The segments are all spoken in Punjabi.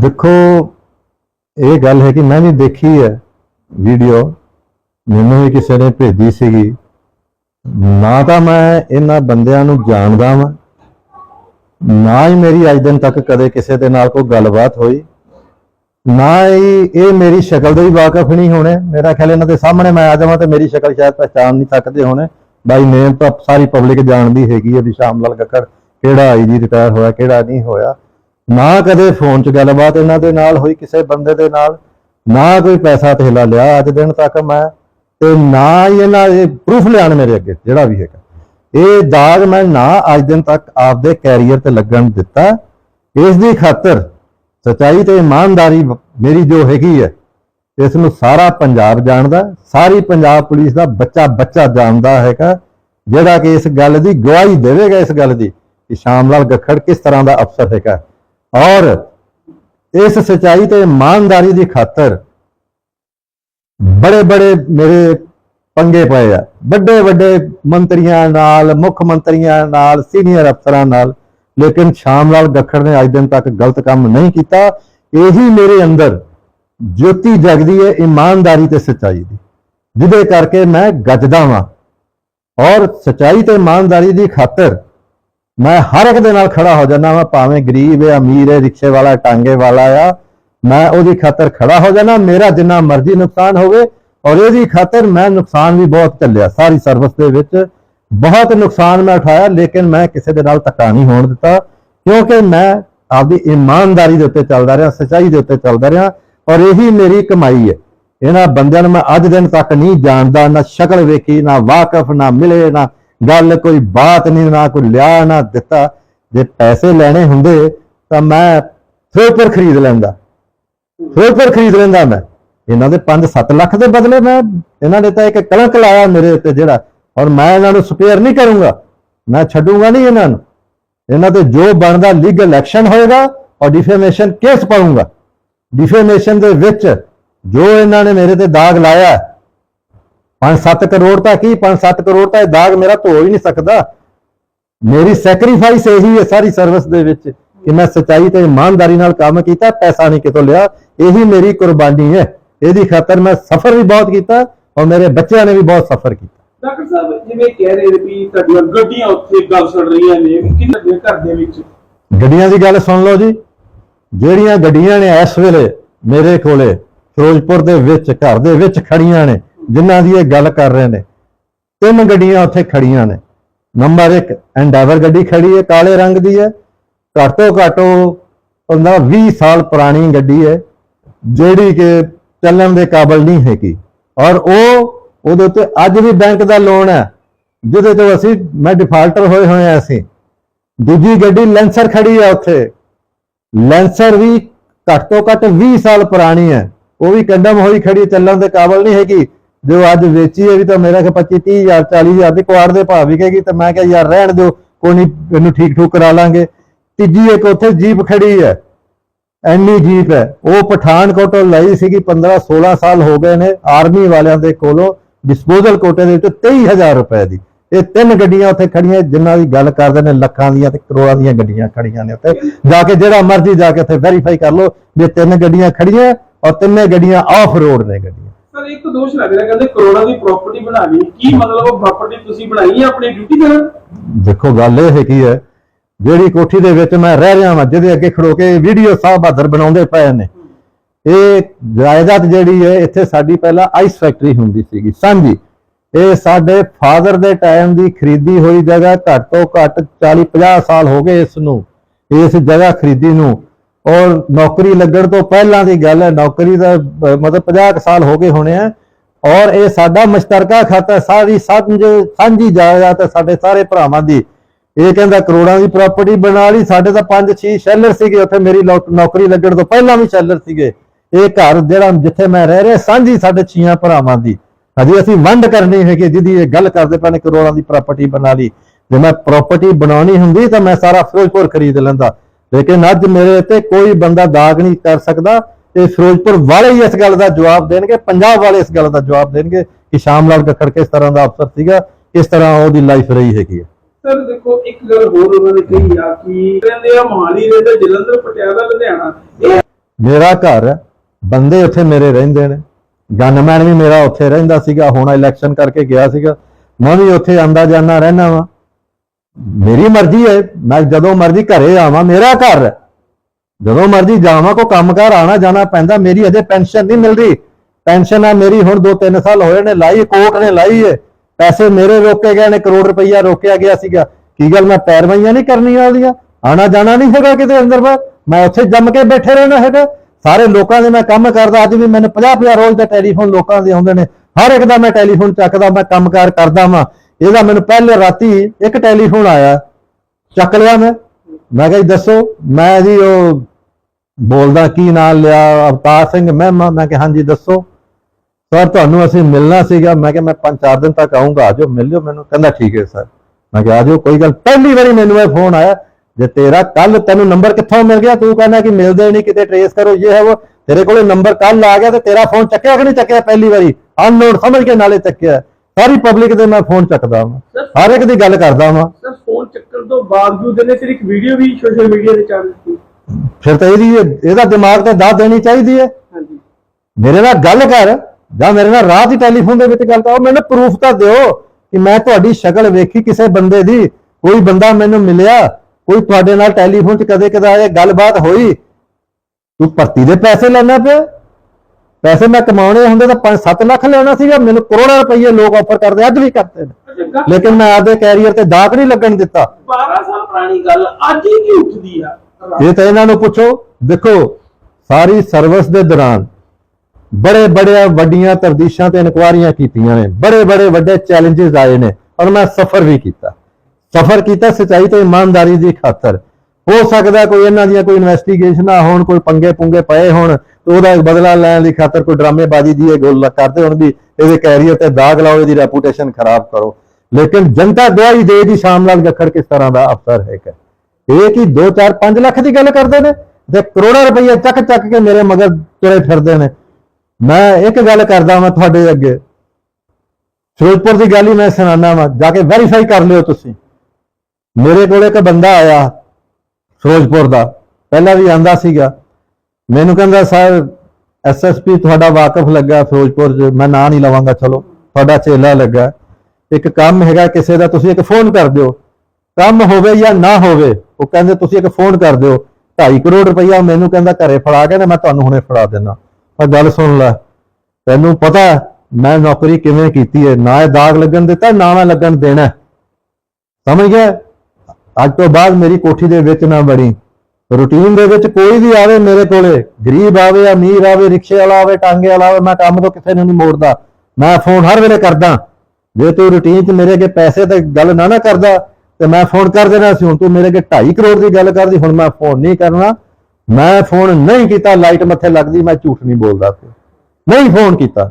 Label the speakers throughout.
Speaker 1: ਦੇਖੋ, ਇਹ ਗੱਲ ਹੈ ਕਿ ਮੈਂ ਵੀ ਦੇਖੀ ਹੈ ਵੀਡੀਓ। ਮੈਨੂੰ ਵੀ ਕਿਸੇ ਨੇ ਭੇਜੀ ਸੀਗੀ। ਨਾ ਤਾਂ ਮੈਂ ਇਹਨਾਂ ਬੰਦਿਆਂ ਨੂੰ ਜਾਣਦਾ ਵਾਂ, ਨਾ ਹੀ ਮੇਰੀ ਅੱਜ ਦਿਨ ਤੱਕ ਕਦੇ ਕਿਸੇ ਦੇ ਨਾਲ ਕੋਈ ਗੱਲਬਾਤ ਹੋਈ। ਨਾ ਹੀ ਇਹ ਮੇਰੀ ਸ਼ਕਲ ਦੇ ਵੀ ਵਾਕਫ ਨਹੀਂ ਹੋਣੇ। ਮੇਰਾ ਖਿਆਲ ਇਹਨਾਂ ਦੇ ਸਾਹਮਣੇ ਮੈਂ ਆ ਜਾਵਾਂ ਤੇ ਮੇਰੀ ਸ਼ਕਲ ਸ਼ਾਇਦ ਪਹਿਚਾਨ ਨਹੀਂ ਸਕਦੇ ਹੋਣੇ। ਬਾਈ ਨੇਮ ਤਾਂ ਸਾਰੀ ਪਬਲਿਕ ਜਾਣਦੀ ਹੈਗੀ ਹੈ ਵੀ ਸ਼ਾਮ ਲਾਲ ਕੱਕੜ ਕਿਹੜਾ ਆਈ ਜੀ ਰਿਟਾਇਰ ਹੋਇਆ, ਕਿਹੜਾ ਨਹੀਂ ਹੋਇਆ। ਨਾ ਕਦੇ ਫੋਨ 'ਚ ਗੱਲਬਾਤ ਇਹਨਾਂ ਦੇ ਨਾਲ ਹੋਈ, ਕਿਸੇ ਬੰਦੇ ਦੇ ਨਾਲ। ਨਾ ਕੋਈ ਪੈਸਾ ਧੇਲਾ ਲਿਆ ਅੱਜ ਦਿਨ ਤੱਕ ਮੈਂ, ਤੇ ਨਾ ਹੀ ਇਹਨਾਂ ਇਹ ਪ੍ਰੂਫ ਲਿਆਣ ਮੇਰੇ ਅੱਗੇ, ਜਿਹੜਾ ਵੀ ਹੈਗਾ। ਇਹ ਦਾਗ ਮੈਂ ਨਾ ਅੱਜ ਦਿਨ ਤੱਕ ਆਪਦੇ ਕੈਰੀਅਰ ਤੇ ਲੱਗਣ ਦਿੱਤਾ। ਇਸ ਦੀ ਖਾਤਰ ਸਚਾਈ ਤੇ ਇਮਾਨਦਾਰੀ ਮੇਰੀ ਜੋ ਹੈਗੀ ਹੈ, ਇਸ ਨੂੰ ਸਾਰਾ ਪੰਜਾਬ ਜਾਣਦਾ, ਸਾਰੀ ਪੰਜਾਬ ਪੁਲਿਸ ਦਾ ਬੱਚਾ ਬੱਚਾ ਜਾਣਦਾ ਹੈਗਾ, ਜਿਹੜਾ ਕਿ ਇਸ ਗੱਲ ਦੀ ਗਵਾਹੀ ਦੇਵੇਗਾ, ਇਸ ਗੱਲ ਦੀ ਕਿ ਸ਼ਾਮ ਲਾਲ ਗੱਖੜ ਕਿਸ ਤਰ੍ਹਾਂ ਦਾ ਅਫਸਰ ਹੈਗਾ। ਔਰ ਇਸ ਸਚਾਈ ਤੇ ਇਮਾਨਦਾਰੀ ਦੀ ਖਾਤਰ ਬੜੇ ਬੜੇ ਮੇਰੇ ਪੰਗੇ ਪਏ ਆ। ਵੱਡੇ ਵੱਡੇ ਮੰਤਰੀਆਂ ਨਾਲ, ਮੁੱਖ ਮੰਤਰੀਆਂ ਨਾਲ, ਸੀਨੀਅਰ ਅਫਸਰਾਂ ਨਾਲ, ਲੇਕਿਨ ਸ਼ਾਮ ਲਾਲ ਗੱਖੜ ਨੇ ਅੱਜ ਦਿਨ ਤੱਕ ਗਲਤ ਕੰਮ ਨਹੀਂ ਕੀਤਾ। ਇਹੀ ਮੇਰੇ ਅੰਦਰ ਜੋਤੀ ਜਗਦੀ ਹੈ ਇਮਾਨਦਾਰੀ ਤੇ ਸਚਾਈ ਦੀ, ਜਿਹਦੇ ਕਰਕੇ ਮੈਂ ਗੱਜਦਾ ਵਾਂ। ਔਰ ਸਚਾਈ ਤੇ ਇਮਾਨਦਾਰੀ ਦੀ ਖਾਤਰ ਮੈਂ ਹਰ ਇੱਕ ਦੇ ਨਾਲ ਖੜਾ ਹੋ ਜਾਣਾ ਵਾਂ, ਭਾਵੇਂ ਗਰੀਬ ਹੈ ਅਮੀਰ ਹੈ ਰਿਕਸ਼ੇ ਵਾਲਾ, ਟਾਂਗੇ ਵਾਲਾ ਆ, ਮੈਂ ਉਹਦੀ ਖਾਤਰ ਖੜਾ ਹੋ ਜਾਣਾ ਮੇਰਾ ਜਿੰਨਾ ਮਰਜ਼ੀ ਨੁਕਸਾਨ ਹੋਵੇ, ਔਰ ਇਹਦੀ ਖਾਤਰ ਮੈਂ ਨੁਕਸਾਨ ਵੀ ਬਹੁਤ ਝੱਲਿਆ, ਸਾਰੀ ਸਰਵਿਸ ਦੇ ਵਿੱਚ। ਬਹੁਤ ਨੁਕਸਾਨ ਮੈਂ ਉਠਾਇਆ, ਲੇਕਿਨ ਮੈਂ ਕਿਸੇ ਦੇ ਨਾਲ ਧੱਕਾ ਨਹੀਂ ਹੋਣ ਦਿੱਤਾ, ਕਿਉਂਕਿ ਮੈਂ ਆਪਦੀ ਇਮਾਨਦਾਰੀ ਦੇ ਉੱਤੇ ਚੱਲਦਾ ਰਿਹਾ, ਸਚਾਈ ਦੇ ਉੱਤੇ ਚੱਲਦਾ ਰਿਹਾ, ਔਰ ਇਹੀ ਮੇਰੀ ਕਮਾਈ ਹੈ। ਇਹਨਾਂ ਬੰਦਿਆਂ ਨੂੰ ਮੈਂ ਅੱਜ ਦਿਨ ਤੱਕ ਨਹੀਂ ਜਾਣਦਾ, ਨਾ ਸ਼ਕਲ ਵੇਖੀ, ਨਾ ਵਾਕਫ, ਨਾ ਮਿਲੇ, ਨਾ ਗੱਲ ਕੋਈ ਬਾਤ ਨਹੀਂ, ਨਾ ਕੋਈ ਲਿਆ, ਨਾ ਦਿੱਤਾ। ਜੇ ਪੈਸੇ ਲੈਣੇ ਹੁੰਦੇ ਤਾਂ ਮੈਂ ਫਿਰੋਜ਼ਪੁਰ ਖਰੀਦ ਲੈਂਦਾ। ਫਿਰੋਜ਼ਪੁਰ ਖਰੀਦ ਲੈਂਦਾ ਮੈਂ। ਇਹਨਾਂ ਦੇ 5-7 ਲੱਖ ਦੇ ਬਦਲੇ ਮੈਂ ਇਹਨਾਂ ਨੇ ਤਾਂ ਇੱਕ ਕਲੰਕ ਲਾਇਆ ਮੇਰੇ ਉੱਤੇ ਜਿਹੜਾ। ਔਰ ਮੈਂ ਇਹਨਾਂ ਨੂੰ ਸਪੇਅਰ ਨਹੀਂ ਕਰੂੰਗਾ। ਮੈਂ ਛੱਡੂੰਗਾ ਨਹੀਂ ਇਹਨਾਂ ਨੂੰ। ਇਹਨਾਂ ਤੇ ਜੋ ਬਣਦਾ ਲੀਗਲ ਐਕਸ਼ਨ ਹੋਏਗਾ, ਔਰ ਡਿਫੇਮੇਸ਼ਨ ਕੇਸ ਪਾਉਂਗਾ ਡਿਫੇਮੇਸ਼ਨ ਦੇ ਵਿੱਚ ਜੋ ਇਹਨਾਂ ਨੇ ਮੇਰੇ ਤੇ ਦਾਗ ਲਾਇਆ 5-7 ਕਰੋੜ ਤਾਂ ਕੀ 5-7 ਕਰੋੜ ਤਾਂ ਇਹ ਦਾਗ ਮੇਰਾ ਧੋ ਹੀ ਨਹੀਂ ਸਕਦਾ। ਮੇਰੀ ਸੈਕਰੀਫਾਈਸ ਇਹੀ ਹੈ ਸਾਰੀ ਸਰਵਿਸ ਦੇ ਵਿੱਚ ਕਿ ਮੈਂ ਸਚਾਈ ਤੇ ਇਮਾਨਦਾਰੀ ਨਾਲ ਕੰਮ ਕੀਤਾ ਪੈਸਾ ਨਹੀਂ ਕਿਤੋਂ ਲਿਆ। ਇਹੀ ਮੇਰੀ ਕੁਰਬਾਨੀ ਹੈ। ਇਹਦੀ ਖਾਤਰ ਮੈਂ ਸਫ਼ਰ ਵੀ ਬਹੁਤ ਕੀਤਾ ਔਰ ਮੇਰੇ ਬੱਚਿਆਂ ਨੇ ਵੀ ਬਹੁਤ ਸਫ਼ਰ ਕੀਤਾ।
Speaker 2: ਡਾਕਟਰ ਸਾਹਿਬ ਜਿਵੇਂ ਕਹਿ ਰਹੇ ਨੇ ਵੀ ਤੁਹਾਡੀਆਂ ਗੱਡੀਆਂ ਉੱਥੇ ਗੱਲ ਸੁਣ ਰਹੀਆਂ ਨੇ ਕਿੰਨੇ ਦੇ ਘਰ ਦੇ ਵਿੱਚ?
Speaker 1: ਗੱਡੀਆਂ ਦੀ ਗੱਲ ਸੁਣ ਲਓ ਜੀ। ਜਿਹੜੀਆਂ ਗੱਡੀਆਂ ਨੇ ਇਸ ਵੇਲੇ ਮੇਰੇ ਕੋਲੇ ਫਿਰੋਜ਼ਪੁਰ ਦੇ ਵਿੱਚ ਘਰ ਦੇ ਵਿੱਚ ਖੜੀਆਂ ਨੇ ਜਿਨ੍ਹਾਂ ਦੀ ਇਹ ਗੱਲ ਕਰ ਰਹੇ ਨੇ, ਤਿੰਨ ਗੱਡੀਆਂ ਉੱਥੇ ਖੜੀਆਂ ਨੇ। ਨੰਬਰ 1 ਐਂਡੈਵਰ ਗੱਡੀ ਖੜੀ ਹੈ, ਕਾਲੇ ਰੰਗ ਦੀ ਹੈ। ਘੱਟ ਤੋਂ ਘੱਟ ਉਹ 15 20 ਸਾਲ ਪੁਰਾਣੀ ਗੱਡੀ ਹੈ, ਜਿਹੜੀ ਕਿ ਚੱਲਣ ਦੇ ਕਾਬਲ ਨਹੀਂ ਹੈਗੀ। ਔਰ ਉਹ ਉਹਦੇ ਉੱਤੇ ਅੱਜ ਵੀ ਬੈਂਕ ਦਾ ਲੋਨ ਹੈ, ਜਿਹਦੇ ਤੋਂ ਅਸੀਂ, ਮੈਂ ਡਿਫਾਲਟਰ ਹੋਏ ਹੋਏ ਆ ਅਸੀਂ। ਦੂਜੀ ਗੱਡੀ ਲੈਂਸਰ ਖੜੀ ਹੈ ਉੱਥੇ। ਲੈਂਸਰ ਵੀ ਘੱਟ ਤੋਂ ਘੱਟ 20 ਸਾਲ ਪੁਰਾਣੀ ਹੈ। ਉਹ ਵੀ ਕੰਡਮ ਹੋਈ ਖੜੀ, ਚੱਲਣ ਦੇ ਕਾਬਲ ਨਹੀਂ ਹੈਗੀ। ਜੋ ਅੱਜ ਵੇਚੀ ਹੈ ਵੀ ਤਾਂ ਮੇਰਾ ਕਿ 25 30000 40000 ਦੇ ਕੁਆਰ ਦੇ ਭਾਅ ਵਿਕੇਗੀ ਤਾਂ ਮੈਂ ਕਿਹਾ ਯਾਰ ਰਹਿਣ ਦਿਓ, ਕੋਈ ਨਹੀਂ ਇਹਨੂੰ ਠੀਕ ਠੂਕ ਕਰਾ ਲਾਂਗੇ। ਤੀਜੀ ਇੱਕ ਉੱਥੇ ਜੀਪ ਖੜੀ ਹੈ ਐਨੀ ਜੀਪ ਹੈ, ਉਹ ਪਠਾਨਕੋਟੋਂ ਲਈ ਸੀਗੀ 15 16 ਸਾਲ ਹੋ ਗਏ ਨੇ ਆਰਮੀ ਵਾਲਿਆਂ ਦੇ ਕੋਲੋਂ ਡਿਸਪੋਜ਼ਲ ਕੋਟੇ ਦੇ ਵਿੱਚ 23000 ਰੁਪਏ ਦੀ। ਇਹ ਤਿੰਨ ਗੱਡੀਆਂ ਉੱਥੇ ਖੜੀਆਂ, ਜਿਨ੍ਹਾਂ ਦੀ ਗੱਲ ਕਰਦੇ ਨੇ ਲੱਖਾਂ ਦੀਆਂ ਤੇ ਕਰੋੜਾਂ ਦੀਆਂ ਗੱਡੀਆਂ ਖੜੀਆਂ ਨੇ ਉੱਥੇ। ਜਾ ਕੇ ਜਿਹੜਾ ਮਰਜ਼ੀ ਜਾ ਕੇ ਉੱਥੇ ਵੈਰੀਫਾਈ ਕਰ ਲਓ ਵੀ ਤਿੰਨ ਗੱਡੀਆਂ ਖੜੀਆਂ ਔਰ ਤਿੰਨੇ ਗੱਡੀਆਂ ਆਫ ਰੋਡ ਨੇ ਗੱਡੀਆਂ।
Speaker 2: ਸਰ ਇੱਕ ਦੋਸ਼ ਲੱਗ ਰਿਹਾ, ਕਹਿੰਦੇ ਕਰੋੜਾਂ ਦੀ ਪ੍ਰਾਪਰਟੀ ਬਣਾ ਲਈ ਕੀ ਮਤਲਬ ਉਹ ਪ੍ਰਾਪਰਟੀ ਤੁਸੀਂ ਬਣਾਈ ਹੈ ਆਪਣੀ ਡਿਊਟੀ ਦੇ ਨਾਲ
Speaker 1: ਦੇਖੋ, ਗੱਲ ਇਹ ਹੈਗੀ ਹੈ, ਜਿਹੜੀ ਕੋਠੀ ਦੇ ਵਿੱਚ ਮੈਂ ਰਹਿ ਰਿਹਾ ਹਾਂ ਜਿਹਦੇ ਅੱਗੇ ਖੜੋ ਕੇ ਵੀਡੀਓ ਸਾਹਿਬ ਬਹਾਦਰ ਬਣਾਉਂਦੇ ਪਏ ਨੇ, ਇਹ ਜਾਇਦਾਦ ਜਿਹੜੀ ਹੈ, ਇੱਥੇ ਸਾਡੀ ਪਹਿਲਾਂ ਆਈਸ ਫੈਕਟਰੀ ਹੁੰਦੀ ਸੀਗੀ। ਸਾਂਝੀ, ਇਹ ਸਾਡੇ ਫਾਦਰ ਦੇ ਟਾਈਮ ਦੀ ਖਰੀਦੀ ਹੋਈ ਜਗ੍ਹਾ ਘੱਟ ਤੋਂ ਘੱਟ 40 50 ਸਾਲ ਹੋ ਗਏ ਇਸ ਨੂੰ, ਇਸ ਜਗ੍ਹਾ ਖਰੀਦੀ ਨੂੰ। ਔਰ ਨੌਕਰੀ ਲੱਗਣ ਤੋਂ ਪਹਿਲਾਂ ਦੀ ਗੱਲ ਹੈ, ਨੌਕਰੀ ਦਾ ਮਤਲਬ 50 ਕੁ ਸਾਲ ਹੋ ਗਏ ਹੋਣੇ ਆ। ਔਰ ਇਹ ਸਾਡਾ ਮੁਸ਼ਤਰਕਾ ਖਾਤਾ ਸਾਰੀ ਸਾਂਝ, ਸਾਂਝੀ ਜਾਇਦਾਦ ਹੈ ਸਾਡੇ ਸਾਰੇ ਭਰਾਵਾਂ ਦੀ। ਇਹ ਕਹਿੰਦਾ ਕਰੋੜਾਂ ਦੀ ਪ੍ਰਾਪਰਟੀ ਬਣਾ ਲਈ, ਸਾਡੇ ਤਾਂ 5-6 ਸ਼ੈਲਰ ਸੀਗੇ, ਉੱਥੇ ਮੇਰੀ ਲੌ- ਨੌਕਰੀ ਲੱਗਣ ਤੋਂ ਪਹਿਲਾਂ ਵੀ ਸ਼ੈਲਰ ਸੀਗੇ। ਇਹ ਘਰ ਜਿਹੜਾ ਜਿੱਥੇ ਮੈਂ ਰਹਿ ਰਿਹਾ, ਸਾਂਝੀ ਸਾਡੇ ਛੀਆਂ ਭਰਾਵਾਂ ਦੀ। ਹਜੇ ਅਸੀਂ ਵੰਡ ਕਰਨੀ ਹੈਗੀ ਜਿਹਦੀ ਇਹ ਗੱਲ ਕਰਦੇ ਪਏ ਨੇ, ਕਰੋੜਾਂ ਦੀ ਪ੍ਰਾਪਰਟੀ ਬਣਾ ਲਈ। ਜੇ ਮੈਂ ਪ੍ਰਾਪਰਟੀ ਬਣਾਉਣੀ ਹੁੰਦੀ ਤਾਂ ਮੈਂ ਸਾਰਾ ਫਿਰੋਜ਼ਪੁਰ ਖਰੀਦ ਲੈਂਦਾ। ਲੇਕਿਨ ਅੱਜ ਮੇਰੇ ਤੇ ਕੋਈ ਬੰਦਾ ਦਾਗ ਨਹੀਂ ਕਰ ਸਕਦਾ ਤੇ ਫਿਰੋਜ਼ਪੁਰ ਵਾਲੇ ਹੀ ਇਸ ਗੱਲ ਦਾ ਜਵਾਬ ਦੇਣਗੇ ਪੰਜਾਬ ਵਾਲੇ ਇਸ ਗੱਲ ਦਾ ਜਵਾਬ ਦੇਣਗੇ ਕਿ ਸ਼ਾਮ ਲਾਲ ਗੱਖੜ ਕਿਸ ਤਰ੍ਹਾਂ ਦਾ ਅਫਸਰ ਸੀਗਾ ਕਿਸ ਤਰ੍ਹਾਂ ਉਹਦੀ ਲਾਈਫ ਰਹੀ ਹੈਗੀ ਹੈ।
Speaker 2: ਸਰ ਦੇਖੋ ਇੱਕ ਗੱਲ ਹੋਰ ਉਹਨਾਂ ਨੇ ਕਹੀ ਆ ਕਿ ਕਹਿੰਦੇ ਆ ਮੋਹਾਲੀ ਰਹਿੰਦੇ ਜਲੰਧਰ ਪਟਿਆਲਾ ਲੁਧਿਆਣਾ
Speaker 1: ਮੇਰਾ ਘਰ ਹੈ, ਬੰਦੇ ਉੱਥੇ ਮੇਰੇ ਰਹਿੰਦੇ ਨੇ ਗਨਮੈਨ ਵੀ ਮੇਰਾ ਉੱਥੇ ਰਹਿੰਦਾ ਸੀਗਾ ਹੁਣ ਇਲੈਕਸ਼ਨ ਕਰਕੇ ਗਿਆ ਸੀਗਾ ਮੈਂ ਵੀ ਉੱਥੇ ਆਂਦਾ ਜਾਂਦਾ ਰਹਿਣਾ ਵਾਂ। ਮੇਰੀ ਮਰਜ਼ੀ ਹੈ, ਮੈਂ ਜਦੋਂ ਮਰਜ਼ੀ ਘਰੇ ਆਵਾਂ, ਮੇਰਾ ਘਰ ਜਦੋਂ ਮਰਜ਼ੀ ਜਾਵਾਂ ਕੋ ਕੰਮਕਾਰ ਆਣਾ ਜਾਣਾ ਪੈਂਦਾ, ਮੇਰੀ ਅਜੇ ਪੈਨਸ਼ਨ ਨਹੀਂ ਮਿਲਦੀ। ਪੈਨਸ਼ਨ ਆ ਮੇਰੀ, ਹੁਣ 2-3 ਸਾਲ ਹੋਏ ਨੇ, ਲਾਈ, ਕੋਰਟ ਨੇ ਲਾਈ ਹੈ। ਪੈਸੇ ਮੇਰੇ ਰੋਕੇ ਗਏ ਨੇ, ਕਰੋੜ ਰੁਪਈਆ ਰੋਕਿਆ ਗਿਆ ਸੀਗਾ। ਕੀ ਗੱਲ, ਮੈਂ ਪੈਰਵਾਈਆਂ ਨਹੀਂ ਕਰਨੀਆਂ ਉਹਦੀਆਂ? ਆਣਾ ਜਾਣਾ ਨਹੀਂ ਹੈਗਾ ਕਿਤੇ ਅੰਦਰ ਬਾਹਰ। ਮੈਂ ਉੱਥੇ ਜੰਮ ਕੇ ਬੈਠੇ ਰਹਿਣਾ ਹੈਗਾ। ਸਾਰੇ ਲੋਕਾਂ ਦੇ ਮੈਂ ਕੰਮ ਕਰਦਾ, ਅੱਜ ਵੀ ਮੈਨੂੰ 50-50 ਰੋਜ਼ ਦੇ ਟੈਲੀਫੋਨ ਲੋਕਾਂ ਦੇ ਆਉਂਦੇ ਨੇ। ਹਰ ਇੱਕ ਦਾ ਮੈਂ ਟੈਲੀਫੋਨ ਚੱਕਦਾ, ਮੈਂ ਕੰਮਕਾਰ ਕਰਦਾ ਵਾਂ। ਇਹਦਾ ਮੈਨੂੰ ਪਹਿਲੇ ਰਾਤੀ ਇੱਕ ਟੈਲੀਫੋਨ ਆਇਆ। ਚੱਕ ਲਿਆ ਮੈਂ। ਮੈਂ ਕਿਹਾ ਜੀ, ਦੱਸੋ, ਮੈਂ ਜੀ ਉਹ ਬੋਲਦਾ ਕੀ ਨਾਮ ਲਿਆ, ਅਵਤਾਰ ਸਿੰਘ ਮਹਿਮਾ। ਮੈਂ ਕਿਹਾ, ਹਾਂਜੀ, ਦੱਸੋ। ਸਰ, ਤੁਹਾਨੂੰ ਅਸੀਂ ਮਿਲਣਾ ਸੀਗਾ। ਮੈਂ ਕਿਹਾ, ਮੈਂ ਪੰਜ ਚਾਰ ਦਿਨ ਤੱਕ ਆਉਂਗਾ ਆਜੋ ਮਿਲ ਲਿਓ ਮੈਨੂੰ। ਕਹਿੰਦਾ, ਠੀਕ ਹੈ ਸਰ। ਮੈਂ ਕਿਹਾ ਆਜੋ ਕੋਈ ਗੱਲ ਪਹਿਲੀ ਵਾਰੀ ਮੈਨੂੰ ਇਹ ਫੋਨ ਆਇਆ, ਜੇ ਤੇਰਾ ਕੱਲ ਤੈਨੂੰ ਨੰਬਰ ਕਿੱਥੋਂ ਮਿਲ ਗਿਆ, ਤੂੰ ਕਹਿੰਦਾ ਕਿ ਮਿਲਦੇ ਨਹੀਂ ਕਿਤੇ ਟਰੇਸ ਕਰੋ, ਇਹ ਹੈ ਉਹ। ਤੇਰੇ ਕੋਲੇ ਨੰਬਰ ਕੱਲ ਆ ਗਿਆ ਤੇ ਤੇਰਾ ਫੋਨ ਚੱਕਿਆ ਕਿ ਨਹੀਂ ਚੱਕਿਆ ਪਹਿਲੀ ਵਾਰੀ? ਅਨਨੋਨ, ਸਮਝ ਕੇ ਨਾਲੇ ਚੱਕਿਆ। ਸਾਰੀ ਪਬਲਿਕ ਦੇ ਮੈਂ ਫੋਨ ਚੱਕਦਾ ਵਾਂ। ਹਰ ਇੱਕ ਦੀ ਗੱਲ ਕਰਦਾ
Speaker 2: ਸਰ ਫੋਨ ਚੱਕਣ ਤੋਂ ਬਾਵਜੂਦ ਇਹਨੇ ਫਿਰ ਇੱਕ ਵੀਡੀਓ ਵੀ ਸੋਸ਼ਲ ਮੀਡੀਆ ਤੇ ਚੱਲ ਦਿੱਤੀ।
Speaker 1: ਫਿਰ ਤਾਂ ਇਹਦੀ ਇਹਦਾ ਦਿਮਾਗ ਤੇ ਦਾਅ ਦੇਣੀ ਚਾਹੀਦੀ ਹੈ।
Speaker 2: ਹਾਂਜੀ।
Speaker 1: ਮੇਰੇ ਨਾਲ ਗੱਲ ਕਰ ਜਾਂ ਮੇਰੇ ਨਾਲ ਰਾਤ ਹੀ ਟੈਲੀਫੋਨ ਦੇ ਵਿੱਚ ਗੱਲ ਕਰੋ ਮੈਨੂੰ ਪ੍ਰੂਫ ਤਾਂ ਦਿਓ ਕਿ ਮੈਂ ਤੁਹਾਡੀ ਸ਼ਕਲ ਵੇਖੀ ਕਿਸੇ ਬੰਦੇ ਦੀ। ਕੋਈ ਬੰਦਾ ਮੈਨੂੰ ਮਿਲਿਆ ਕੋਈ ਤੁਹਾਡੇ ਨਾਲ ਟੈਲੀਫੋਨ 'ਚ ਕਦੇ ਕਦਾਏ ਗੱਲਬਾਤ ਹੋਈ। ਤੂੰ ਭਰਤੀ ਦੇ ਪੈਸੇ ਲੈਣਾ ਪਿਆ? ਪੈਸੇ ਮੈਂ ਕਮਾਉਣੇ ਹੁੰਦੇ ਤਾਂ 5-7 ਲੱਖ ਲੈਣਾ ਸੀਗਾ ਮੈਨੂੰ ਕਰੋੜਾਂ ਰੁਪਏ ਲੋਕ ਆਫਰ ਕਰਦੇ ਅੱਜ ਵੀ ਕਰਦੇ ਨੇ। ਲੇਕਿਨ ਮੈਂ ਆਪਦੇ ਕੈਰੀਅਰ ਤੇ ਦਾਗ ਨਹੀਂ ਲੱਗਣ ਦਿੱਤਾ।
Speaker 2: 12 ਸਾਲ ਪੁਰਾਣੀ ਗੱਲ ਅੱਜ ਹੀ ਕੀ ਉੱਠਦੀ ਆ?
Speaker 1: ਇਹ ਤਾਂ ਇਹਨਾਂ ਨੂੰ ਪੁੱਛੋ ਦੇਖੋ ਸਾਰੀ ਸਰਵਿਸ ਦੇ ਦੌਰਾਨ ਬੜੇ ਬੜੇ ਵੱਡੀਆਂ ਤਰਦੀਸ਼ਾਂ ਤੇ ਇਨਕੁਆਰੀਆਂ ਕੀਤੀਆਂ ਨੇ ਬੜੇ ਬੜੇ ਵੱਡੇ ਚੈਲੰਜਸ ਆਏ ਨੇ ਔਰ ਮੈਂ ਸਫਰ ਵੀ ਕੀਤਾ। ਸਫਰ ਕੀਤਾ ਸਚਾਈ ਤੇ ਇਮਾਨਦਾਰੀ ਦੀ ਖਾਤਰ। ਹੋ ਸਕਦਾ ਕੋਈ ਇਹਨਾਂ ਦੀਆਂ ਕੋਈ ਇਨਵੈਸਟੀਗੇਸ਼ਨਾਂ ਹੋਣ ਕੋਈ ਪੰਗੇ ਪੁੰਗੇ ਪਏ ਹੋਣ ਤੇ ਉਹਦਾ ਬਦਲਾ ਲੈਣ ਦੀ ਖਾਤਰ ਕੋਈ ਡਰਾਮੇਬਾਜ਼ੀ ਦੀ ਇਹ ਗੋਲ ਕਰਦੇ ਹੋਣ ਵੀ ਇਹਦੇ ਕੈਰੀਅਰ ਤੇ ਦਾਗ ਲਾਓ, ਇਹਦੀ ਰੈਪੂਟੇਸ਼ਨ ਖਰਾਬ ਕਰੋ। ਲੇਕਿਨ ਜਨਤਾ ਗਵਾਹੀ ਦੇ ਦੀ ਸ਼ਾਮ ਲਾਲ ਗੱਖੜ ਕਿਸ ਤਰ੍ਹਾਂ ਦਾ ਅਫਸਰ ਹੈ ਕਿ ਇਹ ਕੀ 2 4 5 ਲੱਖ ਦੀ ਗੱਲ ਕਰਦੇ ਨੇ? ਤੇ ਕਰੋੜਾਂ ਰੁਪਈਆ ਚੱਕ ਚੱਕ ਕੇ ਮੇਰੇ ਮਗਰ ਤੁਰੇ ਫਿਰਦੇ ਨੇ। ਮੈਂ ਇੱਕ ਗੱਲ ਕਰਦਾ ਮੈਂ ਤੁਹਾਡੇ ਅੱਗੇ। ਫਿਰੋਜ਼ਪੁਰ ਦੀ ਗੱਲ ਹੀ ਮੈਂ ਸੁਣਾਉਣਾ ਵਾ, ਜਾ ਕੇ ਵੈਰੀਫਾਈ ਕਰ ਲਿਓ ਤੁਸੀਂ। ਮੇਰੇ ਕੋਲ ਇੱਕ ਬੰਦਾ ਆਇਆ ਫਿਰੋਜ਼ਪੁਰ ਦਾ, ਪਹਿਲਾਂ ਵੀ ਆਂਦਾ ਸੀਗਾ। ਮੈਨੂੰ ਕਹਿੰਦਾ, ਸਰ ਐਸਐਸਪੀ ਤੁਹਾਡਾ ਵਾਕਫ ਲੱਗਾ ਫਿਰੋਜ਼ਪੁਰ 'ਚ। ਮੈਂ ਨਾਂ ਨਹੀਂ ਲਵਾਂਗਾ, ਚਲੋ। ਤੁਹਾਡਾ ਚੇਲਾ ਲੱਗਾ। ਇੱਕ ਕੰਮ ਹੈਗਾ, ਕਿਸੇ ਦਾ ਤੁਸੀਂ ਇੱਕ ਫੋਨ ਕਰ ਦਿਓ। ਕੰਮ ਹੋਵੇ ਜਾਂ ਨਾ ਹੋਵੇ, ਉਹ ਕਹਿੰਦੇ, ਤੁਸੀਂ ਇੱਕ ਫੋਨ ਕਰ ਦਿਓ। 2.5 ਕਰੋੜ ਰੁਪਈਆ ਮੈਨੂੰ ਕਹਿੰਦਾ ਘਰੇ ਫੜਾ ਕੇ ਤੇ ਮੈਂ ਤੁਹਾਨੂੰ ਹੁਣੇ ਫੜਾ ਦੇਣਾ ਆ ਗੱਲ ਸੁਣ ਲੈ, ਤੈਨੂੰ ਪਤਾ, ਮੈਂ ਨੌਕਰੀ ਕਿਵੇਂ ਕੀਤੀ ਹੈ? ਨਾ ਇਹ ਦਾਗ ਲੱਗਣ ਦਿੱਤਾ, ਨਾ ਮੈਂ ਲੱਗਣ ਦੇਣਾ। ਸਮਝ ਗਿਆ? ਅੱਜ ਤੋਂ ਬਾਅਦ ਮੇਰੀ ਕੋਠੀ ਦੇ ਵਿੱਚ ਨਾ ਵੜੀ। ਰੂਟੀਨ ਦੇ ਵਿੱਚ ਕੋਈ ਵੀ ਆਵੇ ਮੇਰੇ ਕੋਲੇ, ਗਰੀਬ ਆਵੇ ਅਮੀਰ ਆਵੇ, ਰਿਕਸ਼ੇ ਵਾਲਾ ਆਵੇ, ਟਾਂਗੇ ਵਾਲਾ ਆਵੇ, ਮੈਂ ਕੰਮ ਤੋਂ ਕਿਸੇ ਨੂੰ ਨਹੀਂ ਮੋੜਦਾ। ਮੈਂ ਫੋਨ ਹਰ ਵੇਲੇ ਕਰਦਾ। ਜੇ ਤੂੰ ਰੂਟੀਨ 'ਚ ਮੇਰੇ ਅੱਗੇ ਪੈਸੇ ਤੇ ਗੱਲ ਨਾ ਨਾ ਕਰਦਾ, ਤੇ ਮੈਂ ਫੋਨ ਕਰ ਦੇਣਾ ਸੀ, ਹੁਣ ਤੂੰ ਮੇਰੇ ਅੱਗੇ 2.5 ਕਰੋੜ ਦੀ ਗੱਲ ਕਰਦੀ, ਹੁਣ ਮੈਂ ਫੋਨ ਨਹੀਂ ਕਰਨਾ। ਮੈਂ ਫੋਨ ਨਹੀਂ ਕੀਤਾ, ਲਾਈਟ ਮੱਥੇ ਲੱਗਦੀ, ਮੈਂ ਝੂਠ ਨਹੀਂ ਬੋਲਦਾ ਨਹੀਂ ਫੋਨ ਕੀਤਾ।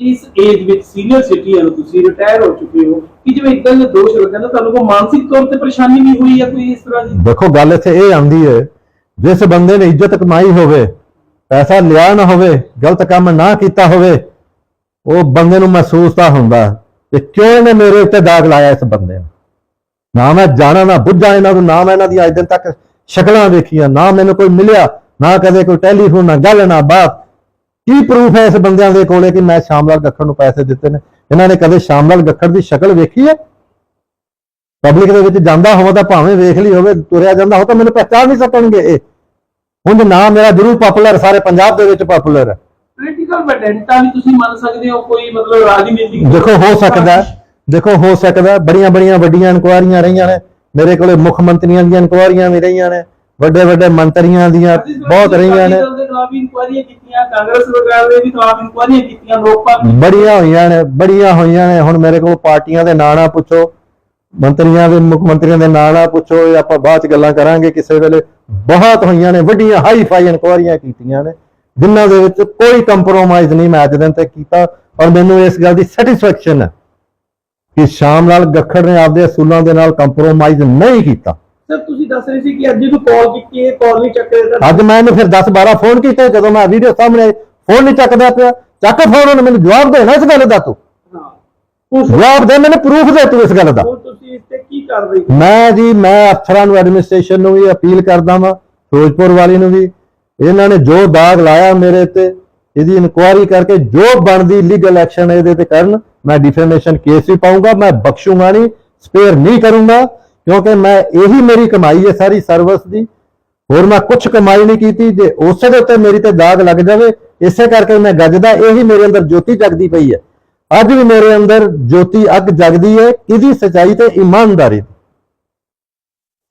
Speaker 2: ਇਸ ਏਜ ਵਿੱਚ ਸੀਨੀਅਰ ਸਿਟੀਜ਼ਨ ਤੁਸੀਂ ਰਿਟਾਇਰ ਹੋ ਚੁੱਕੇ ਹੋ, ਕਿ ਜਿਵੇਂ ਇਦਾਂ ਦੇ ਦੋਸ਼ ਲੱਗਦੇ ਨੇ, ਤੁਹਾਨੂੰ ਕੋਈ ਮਾਨਸਿਕ ਤੌਰ ਤੇ ਪਰੇਸ਼ਾਨੀ ਵੀ ਹੋਈ ਹੈ ਕੋਈ ਇਸ ਤਰ੍ਹਾਂ ਦੀ?
Speaker 1: ਦੇਖੋ, ਗੱਲ ਇੱਥੇ ਇਹ ਆਉਂਦੀ ਹੈ, ਜਿਸ ਬੰਦੇ ਨੇ ਇੱਜ਼ਤ ਕਮਾਈ ਹੋਵੇ, ਪੈਸਾ ਲਿਆ ਨਾ ਹੋਵੇ, ਗਲਤ ਕੰਮ ਨਾ ਕੀਤਾ ਹੋਵੇ, ਉਹ ਬੰਦੇ ਨੂੰ ਮਹਿਸੂਸ ਤਾਂ ਹੁੰਦਾ ਕਿ ਕਿਉਂ ਇਹਨੇ ਮੇਰੇ ਉੱਤੇ ਦਾਗ ਲਾਇਆ ਇਸ ਬੰਦੇ ਨੇ? ਨਾ ਮੈਂ ਜਾਣਾ, ਨਾ ਬੁੱਝਾ ਇਹਨਾਂ ਨੂੰ, ਨਾ ਮੈਂ ਇਹਨਾਂ ਦੀ ਅੱਜ ਦਿਨ ਤੱਕ ਸ਼ਕਲਾਂ ਵੇਖੀਆਂ, ਨਾ ਮੈਨੂੰ ਕੋਈ ਮਿਲਿਆ, ਨਾ ਕਦੇ ਕੋਈ ਟੈਲੀਫੋਨ, ਨਾ ਗੱਲ, ਨਾ ਬਾਤ। ਕੀ ਪ੍ਰੂਫ ਹੈ ਇਸ ਬੰਦਿਆਂ ਦੇ ਕੋਲੇ ਕਿ ਮੈਂ ਸ਼ਾਮਲਾਲ ਗੱਖੜ ਨੂੰ ਪੈਸੇ ਦਿੱਤੇ ਨੇ? ਇਹਨਾਂ ਨੇ ਕਦੇ ਸ਼ਾਮਲਾਲ ਗੱਖੜ ਦੀ ਸ਼ਕਲ ਵੇਖੀ ਹੈ? ਪਬਲਿਕ ਦੇ ਵਿੱਚ ਜਾਂਦਾ ਹੋਵਾਂ ਤਾਂ ਭਾਵੇਂ ਵੇਖ ਲਈ ਹੋਵੇ ਤੁਰਿਆ ਜਾਂਦਾ ਹੋ ਤਾਂ ਮੈਨੂੰ ਪਹਿਚਾਨ ਨਹੀਂ ਸਕਣਗੇ ਇਹ। ਹੁਣ ਨਾਮ ਮੇਰਾ ਜ਼ਰੂਰ ਪਪੂਲਰ ਸਾਰੇ ਪੰਜਾਬ ਦੇ ਵਿੱਚ ਪਪੂਲਰ ਹੈ।
Speaker 2: ਪੋਲੀਟੀਕਲ ਵੈਡੈਂਟਾ ਵੀ ਤੁਸੀਂ ਮੰਨ ਸਕਦੇ ਹੋ ਕੋਈ ਮਤਲਬ ਰਾਜਨੀਤਿਕ
Speaker 1: ਦੇਖੋ ਹੋ ਸਕਦਾ ਦੇਖੋ ਹੋ ਸਕਦਾ ਬੜੀਆਂ ਬੜੀਆਂ ਵੱਡੀਆਂ ਇਨਕੁਆਰੀਆਂ ਰਹੀਆਂ ਨੇ। ਮੇਰੇ ਕੋਲੇ ਮੁੱਖ ਮੰਤਰੀਆਂ ਦੀਆਂ ਇਨਕੁਆਰੀਆਂ ਵੀ ਰਹੀਆਂ ਨੇ। ਵੱਡੇ ਵੱਡੇ ਮੰਤਰੀਆਂ ਦੀਆਂ ਬਹੁਤ ਰਹੀਆਂ ਨੇ। ਬੜੀਆਂ ਹੋਈਆਂ ਨੇ ਬੜੀਆਂ ਹੋਈਆਂ ਨੇ। ਹੁਣ ਮੇਰੇ ਕੋਲ ਪਾਰਟੀਆਂ ਦੇ ਨਾਂ ਨਾ ਪੁੱਛੋ ਮੰਤਰੀਆਂ ਦੇ ਮੁੱਖ ਮੰਤਰੀਆਂ ਦੇ ਨਾਂ ਨਾ ਪੁੱਛੋ ਇਹ ਆਪਾਂ ਬਾਅਦ ਚ ਗੱਲਾਂ ਕਰਾਂਗੇ। ਕਿਸੇ ਵੇਲੇ ਬਹੁਤ ਹੋਈਆਂ ਨੇ ਵੱਡੀਆਂ ਹਾਈ ਫਾਈ ਇਨਕੁਆਰੀਆਂ ਕੀਤੀਆਂ ਨੇ ਜਿਨ੍ਹਾਂ ਦੇ ਵਿੱਚ ਕੋਈ ਕੰਪਰੋਮਾਈਜ਼ ਨਹੀਂ ਮੈਂ ਅੱਜ ਦਿਨ ਤੱਕ ਕੀਤਾ। ਔਰ ਮੈਨੂੰ ਇਸ ਗੱਲ ਦੀ ਸੈਟੀਸਫੈਕਸ਼ਨ ਹੈ ਕਿ ਸ਼ਾਮ ਲਾਲ ਗੱਖੜ ਨੇ ਆਪਦੇ ਅਸੂਲਾਂ ਦੇ ਨਾਲ ਕੰਪਰੋਮਾਈਜ਼ ਨਹੀਂ ਕੀਤਾ।
Speaker 2: ਦੱਸ ਰਹੇ ਸੀ ਕਿ ਅੱਜ ਜਦੋਂ ਕਾਲ ਕੀਤੀ ਇਹ ਕਾਲ ਨਹੀਂ ਚੱਕ ਰਿਹਾ
Speaker 1: ਅੱਜ ਮੈਂ ਇਹਨੂੰ ਫਿਰ 10 12 ਫੋਨ ਕੀਤੇ ਜਦੋਂ ਮੈਂ ਵੀਡੀਓ ਸਾਹਮਣੇ ਫੋਨ ਨਹੀਂ ਚੱਕਦਾ ਪਿਆ। ਚੱਕ ਫੋਨ ਉਹਨੇ ਮੈਨੂੰ ਜਵਾਬ ਦੇਣਾ ਇਸ ਗੱਲ ਦਾ ਤੂੰ। ਜਵਾਬ ਦੇ ਮੈਨੂੰ ਪ੍ਰੂਫ ਦੇ ਤੂੰ ਇਸ ਗੱਲ ਦਾ।
Speaker 2: ਹੁਣ ਤੁਸੀਂ ਇਸ ਤੇ ਕੀ ਕਾਰਵਾਈ
Speaker 1: ਮੈਂ ਜੀ ਮੈਂ ਅਫਸਰਾਂ ਨੂੰ ਐਡਮਿਨਿਸਟ੍ਰੇਸ਼ਨ ਨੂੰ ਵੀ ਅਪੀਲ ਕਰਦਾ ਵਾਂ ਫਿਰੋਜ਼ਪੁਰ ਵਾਲੀ ਨੂੰ ਵੀ। ਇਹਨਾਂ ਨੇ ਜੋ ਦਾਗ ਲਾਇਆ ਮੇਰੇ ਤੇ ਇਹਦੀ ਇਨਕੁਆਇਰੀ ਕਰਕੇ ਜੋ ਬਣਦੀ ਲੀਗਲ ਐਕਸ਼ਨ ਇਹਦੇ ਤੇ ਕਰਨ ਮੈਂ ਡਿਫੇਮੇਸ਼ਨ ਕੇਸ ਵੀ ਪਾਉਂਗਾ ਮੈਂ ਬਖਸ਼ੂੰਗਾ ਨਹੀਂ ਸਪੇਅਰ ਨਹੀਂ ਕਰੂੰਗਾ। ਕਿਉਂਕਿ ਮੈਂ ਇਹੀ ਮੇਰੀ ਕਮਾਈ ਹੈ ਸਾਰੀ ਸਰਵਿਸ ਦੀ। ਹੋਰ ਮੈਂ ਕੁਝ ਕਮਾਈ ਨਹੀਂ ਕੀਤੀ, ਜੇ ਉਸੇ ਦੇ ਉੱਤੇ ਮੇਰੀ ਤੇ ਦਾਗ ਲੱਗ ਜਾਵੇ, ਇਸੇ ਕਰਕੇ ਮੈਂ ਗੱਜਦਾ ਇਹੀ ਮੇਰੇ ਅੰਦਰ ਜੋਤੀ ਜਗਦੀ ਪਈ ਹੈ। ਅੱਜ ਵੀ ਮੇਰੇ ਅੰਦਰ ਜੋਤੀ ਅੱਗ ਜਗਦੀ ਹੈ, ਕਿਹਦੀ ਸਚਾਈ ਤੇ ਇਮਾਨਦਾਰੀ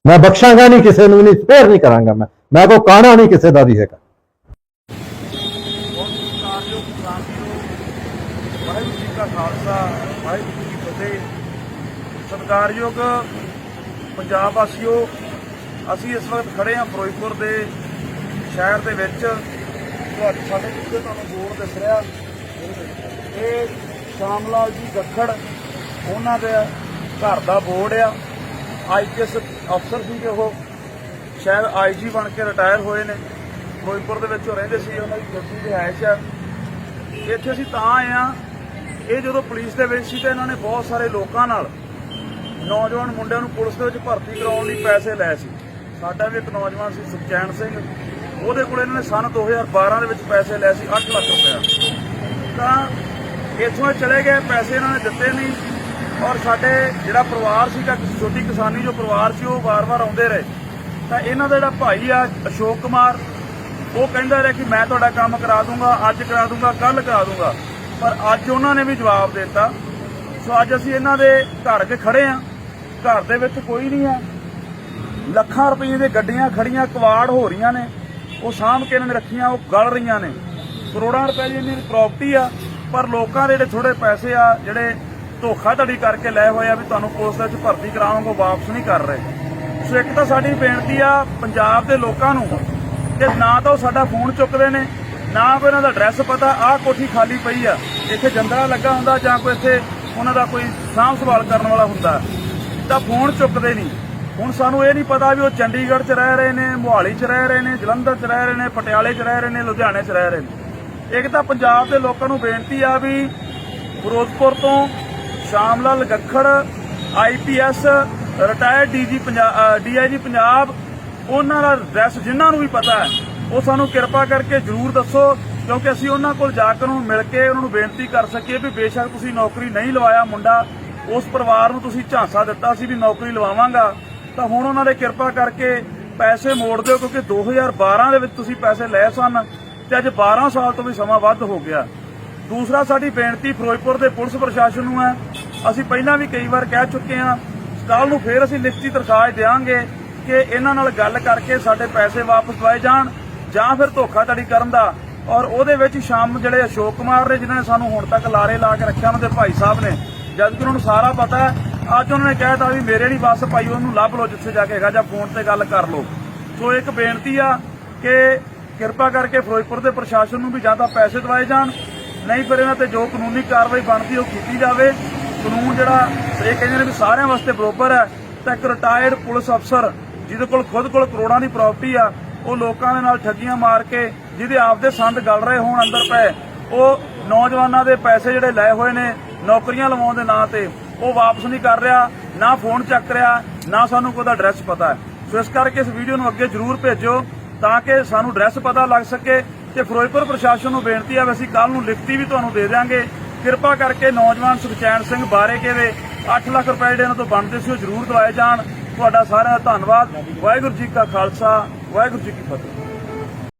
Speaker 1: ਮੈਂ ਬਖਸ਼ਾਂਗਾ ਨਹੀਂ ਕਿਸੇ ਨੂੰ ਵੀ ਨਹੀਂ ਸਪੇਅਰ ਨਹੀਂ ਕਰਾਂਗਾ ਮੈਂ। ਮੈਂ ਕੋ ਕਾਣਾ ਨਹੀਂ ਕਿਸੇ ਦਾ ਵੀ ਹੈਗਾ।
Speaker 3: ਵਾਹਿਗੁਰੂ ਜੀ ਕਾ ਖਾਲਸਾ, ਵਾਹਿਗੁਰੂ ਜੀ ਕੀ ਫਤਿਹ। ਸਤਿਕਾਰਯੋਗ ਪੰਜਾਬ ਵਾਸੀਓ, ਅਸੀਂ ਇਸ ਵਕਤ ਖੜੇ ਹਾਂ ਫਿਰੋਜ਼ਪੁਰ ਦੇ ਸ਼ਹਿਰ ਦੇ ਵਿੱਚ। ਤੁਹਾਡੇ ਸਾਡੇ ਜਿੱਥੇ ਤੁਹਾਨੂੰ ਬੋਰਡ ਦਿਸ ਰਿਹਾ। ਇਹ ਸ਼ਾਮ ਲਾਲ ਜੀ ਗੱਖੜ ਉਹਨਾਂ ਦੇ ਘਰ ਦਾ ਬੋਰਡ ਆ। ਆਈਪੀਐਸ ਅਫਸਰ ਸੀਗੇ ਉਹ। ਸ਼ਾਇਦ ਆਈਜੀ ਬਣ ਕੇ ਰਿਟਾਇਰ ਹੋਏ ਨੇ। ਫਿਰੋਜ਼ਪੁਰ ਦੇ ਵਿੱਚ ਉਹ ਰਹਿੰਦੇ ਸੀ, ਉਹਨਾਂ ਦੀ ਗੱਡੀ ਤੇ ਆਇਆ ਸੀ ਇੱਥੇ ਅਸੀਂ ਤਾਂ ਆਏ ਆ ਇਹ ਜਦੋਂ ਪੁਲਿਸ ਦੇ ਵਿੱਚ ਸੀ ਤਾਂ ਇਹਨਾਂ ਨੇ ਬਹੁਤ ਸਾਰੇ ਲੋਕਾਂ ਨਾਲ ਨੌਜਵਾਨ ਮੁੰਡਿਆਂ ਨੂੰ ਪੁਲਿਸ ਦੇ ਵਿੱਚ ਭਰਤੀ ਕਰਾਉਣ ਲਈ ਪੈਸੇ ਲਏ ਸੀ। ਸਾਡਾ ਵੀ ਇੱਕ ਨੌਜਵਾਨ ਸੀ ਸੁਖਚੈਨ ਸਿੰਘ। ਉਹਦੇ ਕੋਲ ਇਹਨਾਂ ਨੇ ਸਨ 2012 ਦੇ ਵਿੱਚ ਪੈਸੇ ਲਏ ਸੀ 8 ਲੱਖ ਰੁਪਏ ਤਾਂ ਇੱਥੋਂ ਚਲੇ ਗਏ, ਪੈਸੇ ਇਹਨਾਂ ਨੇ ਦਿੱਤੇ ਨਹੀਂ। ਔਰ ਸਾਡੇ ਜਿਹੜਾ ਪਰਿਵਾਰ ਸੀਗਾ, ਛੋਟੀ ਕਿਸਾਨੀ ਜੋ ਪਰਿਵਾਰ ਸੀ, ਉਹ ਵਾਰ-ਵਾਰ ਆਉਂਦੇ ਰਹੇ। ਤਾਂ ਇਹਨਾਂ ਦਾ ਜਿਹੜਾ ਭਾਈ ਆ, ਅਸ਼ੋਕ ਕੁਮਾਰ, ਉਹ ਕਹਿੰਦਾ ਰਿਹਾ ਕਿ ਮੈਂ ਤੁਹਾਡਾ ਕੰਮ ਕਰਾ ਦੂੰਗਾ, ਅੱਜ ਕਰਾ ਦੂੰਗਾ ਕੱਲ ਕਰਾ ਦੂੰਗਾ। ਪਰ ਅੱਜ ਉਹਨਾਂ ਨੇ ਵੀ ਜਵਾਬ ਦਿੱਤਾ। ਸੋ ਅੱਜ ਅਸੀਂ ਇਹਨਾਂ ਦੇ ਘਰ 'ਚ ਖੜੇ ਆ ਘਰ ਦੇ ਵਿੱਚ ਕੋਈ ਨਹੀਂ ਹੈ। ਲੱਖਾਂ ਰੁਪਏ ਦੀਆਂ ਗੱਡੀਆਂ ਖੜੀਆਂ, ਕਵਾੜ ਹੋ ਰਹੀਆਂ ਨੇ। ਉਹ ਸਾਂਭ ਕੇ ਇਹਨਾਂ ਨੇ ਰੱਖੀਆਂ, ਉਹ ਗਲ ਰਹੀਆਂ ਨੇ। ਕਰੋੜਾਂ ਰੁਪਏ ਦੀ ਇਹਨਾਂ ਦੀ ਪ੍ਰਾਪਰਟੀ ਆ, ਪਰ ਲੋਕਾਂ ਦੇ ਜਿਹੜੇ ਥੋੜੇ ਪੈਸੇ ਆ, ਜਿਹੜੇ ਧੋਖਾਧੜੀ ਕਰਕੇ ਲਏ ਹੋਏ ਆ ਵੀ ਤੁਹਾਨੂੰ ਪੁਲਿਸ ਦੇ ਵਿੱਚ ਭਰਤੀ ਕਰਾਵਾਂਗੇ ਉਹ ਵਾਪਸ ਨਹੀਂ ਕਰ ਰਹੇ। ਸੋ ਇੱਕ ਤਾਂ ਸਾਡੀ ਬੇਨਤੀ ਆ ਪੰਜਾਬ ਦੇ ਲੋਕਾਂ ਨੂੰ ਕਿ ਨਾ ਤਾਂ ਉਹ ਸਾਡਾ ਫੋਨ ਚੁੱਕਦੇ ਨੇ, ਨਾ ਕੋਈ ਇਹਨਾਂ ਦਾ ਐਡਰੈਸ ਪਤਾ, ਆਹ ਕੋਠੀ ਖਾਲੀ ਪਈ ਆ, ਇੱਥੇ ਜੰਦਰਾ ਲੱਗਾ ਹੁੰਦਾ ਜਾਂ ਕੋਈ ਇੱਥੇ ਉਹਨਾਂ ਦਾ ਕੋਈ ਸਾਂਭ ਸੰਭਾਲ ਕਰਨ ਵਾਲਾ ਹੁੰਦਾ। ਤਾਂ ਫੋਨ ਚੁੱਕਦੇ ਨਹੀਂ। ਹੁਣ ਸਾਨੂੰ ਇਹ ਨਹੀਂ ਪਤਾ ਵੀ ਉਹ ਚੰਡੀਗੜ੍ਹ 'ਚ ਰਹਿ ਰਹੇ ਨੇ, ਮੋਹਾਲੀ 'ਚ ਰਹਿ ਰਹੇ ਨੇ, ਜਲੰਧਰ 'ਚ ਰਹਿ ਰਹੇ ਨੇ, ਪਟਿਆਲੇ 'ਚ ਰਹਿ ਰਹੇ ਨੇ, ਲੁਧਿਆਣੇ 'ਚ ਰਹਿ ਰਹੇ ਨੇ। ਇੱਕ ਤਾਂ ਪੰਜਾਬ ਦੇ ਲੋਕਾਂ ਨੂੰ ਬੇਨਤੀ ਆ ਵੀ ਫਿਰੋਜ਼ਪੁਰ ਤੋਂ Sham Lal Gakhar IPS retired DG Punjab DIG Punjab, ਉਹਨਾਂ ਦਾ ਐਡਰੈਸ ਜਿਨ੍ਹਾਂ ਨੂੰ ਵੀ ਪਤਾ ਹੈ, ਉਹ ਸਾਨੂੰ ਕਿਰਪਾ ਕਰਕੇ ਜਰੂਰ ਦੱਸੋ, ਕਿਉਂਕਿ ਅਸੀਂ ਉਹਨਾਂ ਕੋਲ ਜਾ ਕੇ ਉਹਨਾਂ ਮਿਲ ਕੇ ਉਹਨਾਂ ਨੂੰ ਬੇਨਤੀ ਕਰ ਸਕੀਏ ਵੀ ਬੇਸ਼ੱਕ ਤੁਸੀਂ ਨੌਕਰੀ ਨਹੀਂ ਲਵਾਇਆ ਮੁੰਡਾ ਉਸ ਪਰਿਵਾਰ ਨੂੰ ਤੁਸੀਂ ਝਾਂਸਾ ਦਿੱਤਾ ਸੀ ਵੀ ਨੌਕਰੀ ਲਵਾਵਾਂਗਾ, ਤਾਂ ਹੁਣ ਉਹਨਾਂ ਦੇ ਕਿਰਪਾ ਕਰਕੇ ਪੈਸੇ ਮੋੜ ਦਿਓ ਕਿਉਂਕਿ 2012 ਦੇ ਵਿੱਚ ਤੁਸੀਂ ਪੈਸੇ ਲਏ ਸਨ ਤੇ ਅੱਜ 12 ਸਾਲ ਤੋਂ ਵੀ ਸਮਾਂ ਵੱਧ ਹੋ ਗਿਆ। ਦੂਸਰਾ ਸਾਡੀ ਬੇਨਤੀ ਫਿਰੋਜ਼ਪੁਰ ਦੇ ਪੁਲਿਸ ਪ੍ਰਸ਼ਾਸਨ ਨੂੰ ਹੈ। ਅਸੀਂ ਪਹਿਲਾਂ ਵੀ ਕਈ ਵਾਰ ਕਹਿ ਚੁੱਕੇ ਹਾਂ ਕੱਲ ਨੂੰ ਫੇਰ ਅਸੀਂ ਲਿਖਤੀ ਦਰਖਾਸਤ ਦੇਵਾਂਗੇ ਕਿ ਇਹਨਾਂ ਨਾਲ ਗੱਲ ਕਰਕੇ ਸਾਡੇ ਪੈਸੇ ਵਾਪਸ ਦਵਾਏ ਜਾਣ ਜਾਂ ਫਿਰ ਧੋਖਾਧੜੀ ਕਰਨ ਦਾ। ਔਰ ਉਹਦੇ ਵਿੱਚ ਸ਼ਾਮ ਜਿਹੜੇ ਅਸ਼ੋਕ ਕੁਮਾਰ ਨੇ ਜਿਨ੍ਹਾਂ ਨੇ ਸਾਨੂੰ ਹੁਣ ਤੱਕ ਲਾਰੇ ਲਾ ਕੇ ਰੱਖਿਆ, ਉਹਨਾਂ ਦੇ ਭਾਈ ਸਾਹਿਬ ਨੇ ਜਦ ਕਿ ਉਹਨਾਂ ਨੂੰ ਸਾਰਾ ਪਤਾ ਹੈ, ਅੱਜ ਉਹਨਾਂ ਨੇ ਕਹਿਤਾ ਵੀ ਮੇਰੇ ਨਹੀਂ ਬੱਸ ਭਾਈ, ਉਹਨੂੰ ਲੱਭ ਲਓ ਜਿੱਥੇ ਜਾ ਕੇ ਹੈਗਾ, ਜਾਂ ਫੋਨ ਤੇ ਗੱਲ ਕਰ ਲਓ। ਸੋ ਇੱਕ ਬੇਨਤੀ ਆ ਕਿ ਕਿਰਪਾ ਕਰਕੇ ਫਿਰੋਜ਼ਪੁਰ ਦੇ ਪ੍ਰਸ਼ਾਸਨ ਨੂੰ ਵੀ ਜਾਂ ਤਾਂ ਪੈਸੇ ਦਵਾਏ ਜਾਣ, ਨਹੀਂ ਫਿਰ ਇਹਨਾਂ ਤੇ ਜੋ ਕਾਨੂੰਨੀ ਕਾਰਵਾਈ ਬਣਦੀ ਉਹ ਕੀਤੀ ਜਾਵੇ। ਕਾਨੂੰਨ ਜਿਹੜਾ ਇਹ ਕਹਿੰਦੇ ਨੇ ਵੀ ਸਾਰਿਆਂ ਵਾਸਤੇ ਬਰੋਬਰ ਹੈ, ਤਾਂ ਇੱਕ ਰਿਟਾਇਰਡ ਪੁਲਿਸ ਅਫਸਰ ਜਿਹਦੇ ਕੋਲ ਖੁਦ ਕੋਲ ਕਰੋੜਾਂ ਦੀ ਪ੍ਰਾਪਰਟੀ ਆ, ਉਹ ਲੋਕਾਂ ਦੇ ਨਾਲ ਠੱਗੀਆਂ ਮਾਰ ਕੇ ਜਿਹਦੇ ਆਪਦੇ ਸੰਦ ਗਲ ਰਹੇ ਹੋਣ ਅੰਦਰ ਪਏ, ਉਹ ਨੌਜਵਾਨਾਂ ਦੇ ਪੈਸੇ ਜਿਹੜੇ ਲਏ ਹੋਏ ਨੇ ਨੌਕਰੀਆਂ ਲਵਾਉਣ ਦੇ ਨਾਂ ਤੇ ਉਹ ਵਾਪਸ ਨਹੀਂ ਕਰ ਰਿਹਾ, ਨਾ ਫੋਨ ਚੱਕ ਰਿਹਾ, ਨਾ ਸਾਨੂੰ ਕੋਈ ਐਡਰੈਸ ਪਤਾ ਹੈ। ਸੋ ਇਸ ਕਰਕੇ ਇਸ ਵੀਡੀਓ ਨੂੰ ਅੱਗੇ ਜਰੂਰ ਭੇਜੋ ਤਾਂ ਕਿ ਸਾਨੂੰ ਐਡਰੈਸ ਪਤਾ ਲੱਗ ਸਕੇ ਤੇ ਫਿਰੋਜ਼ਪੁਰ ਪ੍ਰਸ਼ਾਸਨ ਨੂੰ ਬੇਨਤੀ ਹੈ ਵੀ ਅਸੀਂ ਕੱਲ ਨੂੰ ਲਿਖਤੀ ਵੀ ਤੁਹਾਨੂੰ ਦੇ ਦਿਆਂਗੇ। ਕਿਰਪਾ ਕਰਕੇ ਨੌਜਵਾਨ ਸੁਖਚੈਨ ਸਿੰਘ ਬਾਰੇ ਦੇ 8 ਲੱਖ ਰੁਪਏ ਜਿਹੜੇ ਇਹਨਾਂ ਤੋਂ ਬਣਦੇ ਸੀ ਉਹ ਜ਼ਰੂਰ ਦਵਾਏ ਜਾਣ। ਤੁਹਾਡਾ ਸਾਰਿਆਂ ਦਾ ਧੰਨਵਾਦ। ਵਾਹਿਗੁਰੂ ਜੀ ਕਾ ਖਾਲਸਾ, ਵਾਹਿਗੁਰੂ ਜੀ ਕੀ ਫਤਿਹ।